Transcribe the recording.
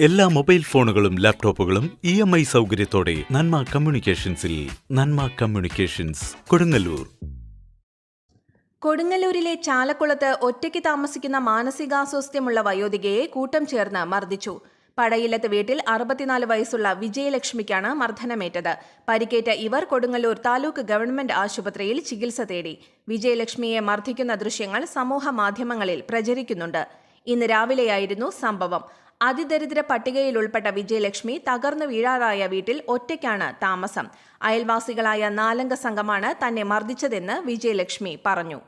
എല്ലാ മൊബൈൽ ഫോണുകളും ലാപ്ടോപ്പുകളും ഇ എം ഐ സൗകര്യത്തോടെ നന്മ കമ്മ്യൂണിക്കേഷൻസിൽ നന്മ കമ്മ്യൂണിക്കേഷൻസ് കൊടുങ്ങല്ലൂർ. കൊടുങ്ങല്ലൂരിലെ ചാലക്കുളത്ത് ഒറ്റയ്ക്ക് താമസിക്കുന്ന മാനസികാസ്വാസ്ഥ്യമുള്ള വയോധികയെ കൂട്ടം ചേർന്ന് മർദ്ദിച്ചു. പടയിലത്ത് വീട്ടിൽ അറുപത്തിനാല് വയസ്സുള്ള വിജയലക്ഷ്മിക്കാണ് മർദ്ദനമേറ്റത്. പരിക്കേറ്റ ഇവർ കൊടുങ്ങല്ലൂർ താലൂക്ക് ഗവൺമെന്റ് ആശുപത്രിയിൽ ചികിത്സ തേടി. വിജയലക്ഷ്മിയെ മർദ്ദിക്കുന്ന ദൃശ്യങ്ങൾ സമൂഹ മാധ്യമങ്ങളിൽ പ്രചരിക്കുന്നുണ്ട്. ഇന്ന് രാവിലെയായിരുന്നു സംഭവം. അതിദരിദ്ര പട്ടികയിൽ ഉൾപ്പെട്ട വിജയലക്ഷ്മി തകർന്നു വീഴാറായ വീട്ടിൽ ഒറ്റയ്ക്കാണ് താമസം. അയൽവാസികളായ നാലംഗ സംഘമാണ് തന്നെ മർദ്ദിച്ചതെന്ന് വിജയലക്ഷ്മി പറഞ്ഞു.